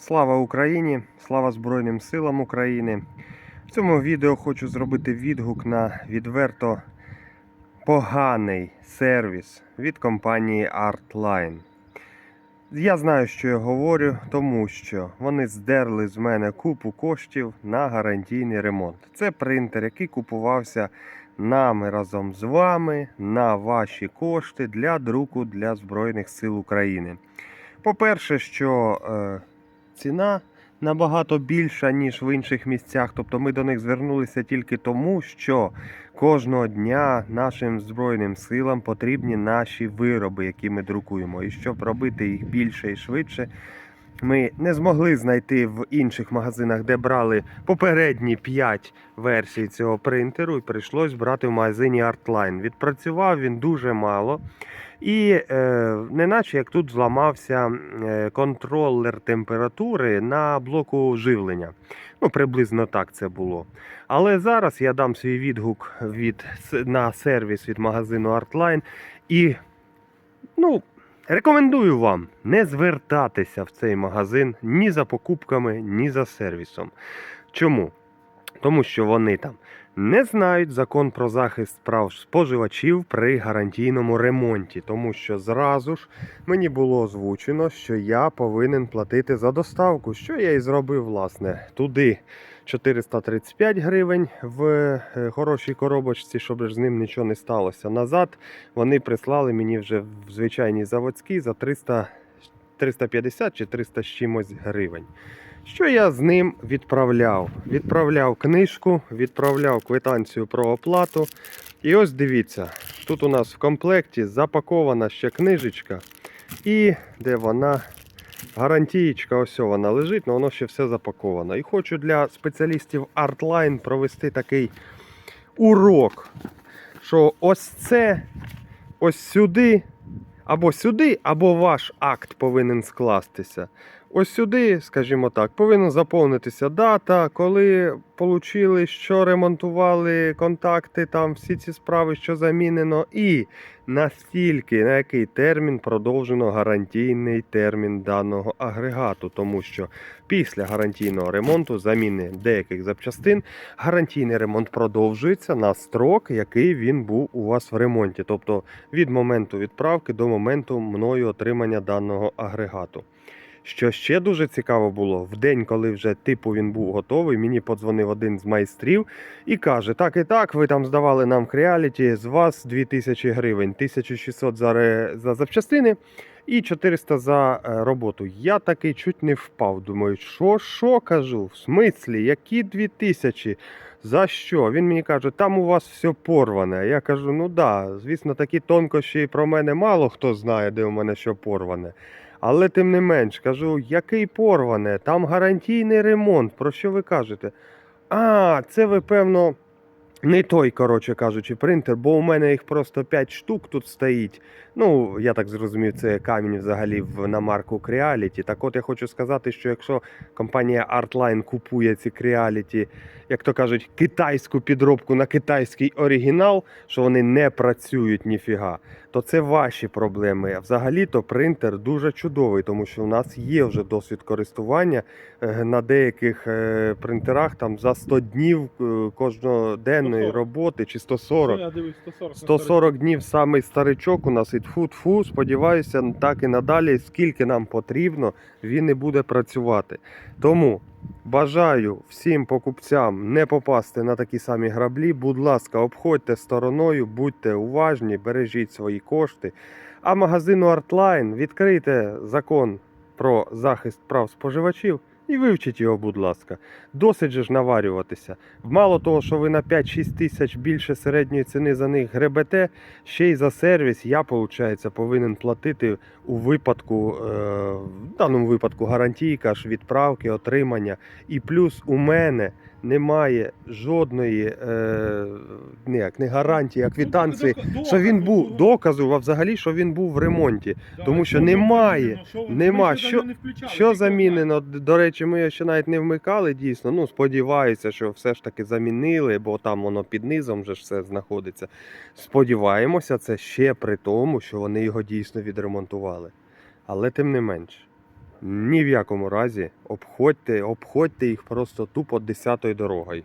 Слава Україні! Слава Збройним силам України! В цьому відео хочу зробити відгук на відверто поганий сервіс від компанії Artline. Я знаю, що я говорю, тому що вони здерли з мене купу коштів на гарантійний ремонт. Це принтер, який купувався нами разом з вами на ваші кошти для друку для Збройних сил України. По-перше, що е, ціна набагато більша, ніж в інших місцях. Тобто ми до них звернулися тільки тому, що кожного дня нашим Збройним силам потрібні наші вироби, які ми друкуємо. І щоб робити їх більше і швидше, ми не змогли знайти в інших магазинах, де брали попередні 5 версій цього принтеру, і прийшлось брати в магазині Artline. Відпрацював він дуже мало. І е, неначе як тут зламався е, контролер температури на блоку живлення. Ну, приблизно так це було. Але зараз я дам свій відгук від, на сервіс від магазину Artline. І ну, рекомендую вам не звертатися в цей магазин ні за покупками, ні за сервісом. Чому? Тому що вони там не знають закон про захист прав споживачів при гарантійному ремонті, тому що зразу ж мені було озвучено, що я повинен платити за доставку, що я і зробив, власне, туди 435 гривень в е, хорошій коробочці, щоб з ним нічого не сталося. Назад вони прислали мені вже в звичайній заводській за 300, 350 чи 300 з чимось гривень. Що я з ним відправляв? Відправляв книжку, відправляв квитанцію про оплату. І ось дивіться, тут у нас в комплекті запакована ще книжечка. І де вона? Гарантієчка, ось вона лежить, але воно ще все запаковано. І хочу для спеціалістів Artline провести такий урок, що ось це, ось сюди, або сюди, або ваш акт повинен скластися. Ось сюди, скажімо так, повинна заповнитися дата, коли отримали, що ремонтували контакти, там всі ці справи, що замінено, і настільки на який термін продовжено гарантійний термін даного агрегату, тому що після гарантійного ремонту, заміни деяких запчастин, гарантійний ремонт продовжується на строк, який він був у вас в ремонті, тобто від моменту відправки до моменту мною отримання даного агрегату. Що ще дуже цікаво було, в день, коли вже типу він був готовий, мені подзвонив один з майстрів і каже: так і так, ви там здавали нам Creality, з вас 2000 гривень, 1600 за, за запчастини і 400 за е, роботу. Я таки чуть не впав. Думаю, що, що кажу? В смислі, які 2000? За що? Він мені каже, там у вас все порване. Я кажу, ну да, звісно, такі тонкощі про мене мало хто знає, де у мене що порване. Але тим не менш, кажу, який порване? Там гарантійний ремонт. Про що ви кажете? А, це ви, певно, не той, коротше кажучи, принтер, бо у мене їх просто 5 штук тут стоїть. Ну, я так зрозумів, це камінь взагалі на марку Creality. Так от я хочу сказати, що якщо компанія Artline купує ці Creality, як то кажуть, китайську підробку на китайський оригінал, що вони не працюють ніфіга, то це ваші проблеми. А Взагалі-то принтер дуже чудовий, тому що у нас є вже досвід користування е, на деяких е, принтерах там за 100 днів е, кожноденної 140. роботи чи 140. 140. 140 днів самий старичок у нас і тфу-тфу, сподіваюся, так і надалі, скільки нам потрібно, він і буде працювати. Тому бажаю всім покупцям не попасти на такі самі граблі. Будь ласка, обходьте стороною, будьте уважні, бережіть свої кошти. А магазину Artline відкрийте закон про захист прав споживачів. І вивчіть його, будь ласка. Досить же ж наварюватися. Мало того, що ви на 5-6 тисяч більше середньої ціни за них гребете, ще й за сервіс я, виходить, повинен платити у випадку, е, в даному випадку гарантійка ж відправки, отримання. І плюс у мене немає жодної е, не, як, не гарантії, а квитанції, що він був доказу, а взагалі, що він був в ремонті. тому що немає, нема. Що- Що замінено? До речі, ми ще навіть не вмикали дійсно. Ну, сподіваюся, що все ж таки замінили, бо там воно під низом вже ж все знаходиться. Сподіваємося, це ще при тому, що вони його дійсно відремонтували. Але тим не менш. Ні в якому разі обходьте, обходьте їх просто тупо 10 дорогою.